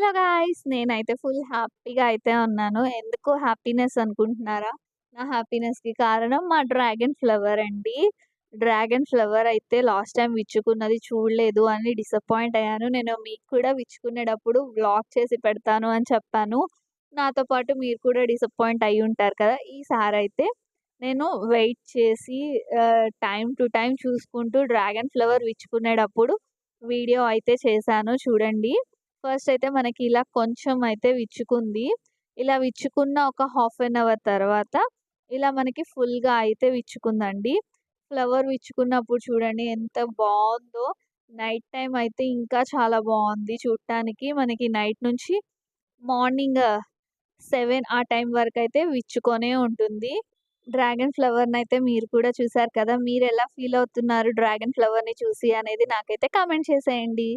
Hello guys! నేనైతే full హ్యాపీగా అయితే ఉన్నాను. ఎందుకు హ్యాపీనెస్ అనుకుంటున్నారా? నా హ్యాపీనెస్‌కి కారణం మా డ్రాగన్ ఫ్లవర్ అండి. డ్రాగన్ ఫ్లవర్ అయితే లాస్ట్ టైం విచ్చుకున్నది చూడలేదు అని డిసప్పాయింట్ అయ్యాను. నేను మీకు కూడా విచ్చుకునేటప్పుడు వ్లాగ్ చేసి పెడతాను అని చెప్పాను. నాతో పాటు మీరు కూడా డిసప్పాయింట్ అయి ఉంటారు కదా! ఈసారి అయితే నేను వెయిట్ చేసి టైం టు టైం చూసుకుంటూ డ్రాగన్ ఫ్లవర్ విచ్చుకునేటప్పుడు వీడియో అయితే చేశాను చూడండి. ఫస్ట్ అయితే మనకి ఇలా కొంచెం అయితే విచ్చుకుంది. ఇలా విచ్చుకున్న ఒక హాఫ్ అన్ అవర్ తర్వాత ఇలా మనకి ఫుల్‌గా అయితే విచ్చుకుందండి. ఫ్లవర్ విచ్చుకున్నప్పుడు చూడండి ఎంత బాగుందో నైట్ టైం అయితే ఇంకా చాలా బాగుంది చూడటానికి. మనకి నైట్ నుంచి మార్నింగ్ సెవెన్ ఆ టైం వరకు అయితే విచ్చుకొనే ఉంటుంది. డ్రాగన్ ఫ్లవర్ని అయితే మీరు కూడా చూసారు కదా! మీరు ఎలా ఫీల్ అవుతున్నారు డ్రాగన్ ఫ్లవర్‌ని చూసి అనేది నాకైతే కామెంట్ చేసేయండి.